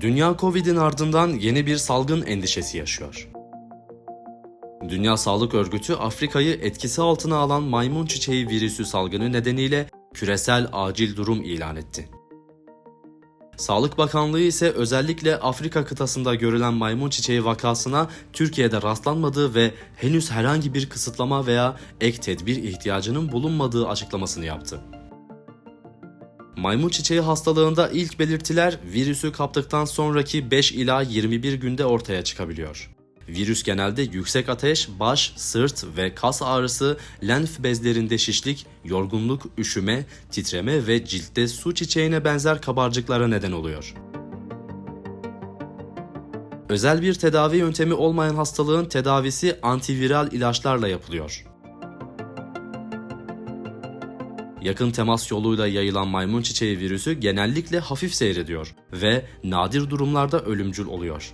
Dünya Covid'in ardından yeni bir salgın endişesi yaşıyor. Dünya Sağlık Örgütü Afrika'yı etkisi altına alan maymun çiçeği virüsü salgını nedeniyle küresel acil durum ilan etti. Sağlık Bakanlığı ise özellikle Afrika kıtasında görülen maymun çiçeği vakasına Türkiye'de rastlanmadığı ve henüz herhangi bir kısıtlama veya ek tedbir ihtiyacının bulunmadığı açıklamasını yaptı. Maymun çiçeği hastalığında ilk belirtiler virüsü kaptıktan sonraki 5 ila 21 günde ortaya çıkabiliyor. Virüs genelde yüksek ateş, baş, sırt ve kas ağrısı, lenf bezlerinde şişlik, yorgunluk, üşüme, titreme ve ciltte su çiçeğine benzer kabarcıklara neden oluyor. Özel bir tedavi yöntemi olmayan hastalığın tedavisi antiviral ilaçlarla yapılıyor. Yakın temas yoluyla yayılan maymun çiçeği virüsü genellikle hafif seyrediyor ve nadir durumlarda ölümcül oluyor.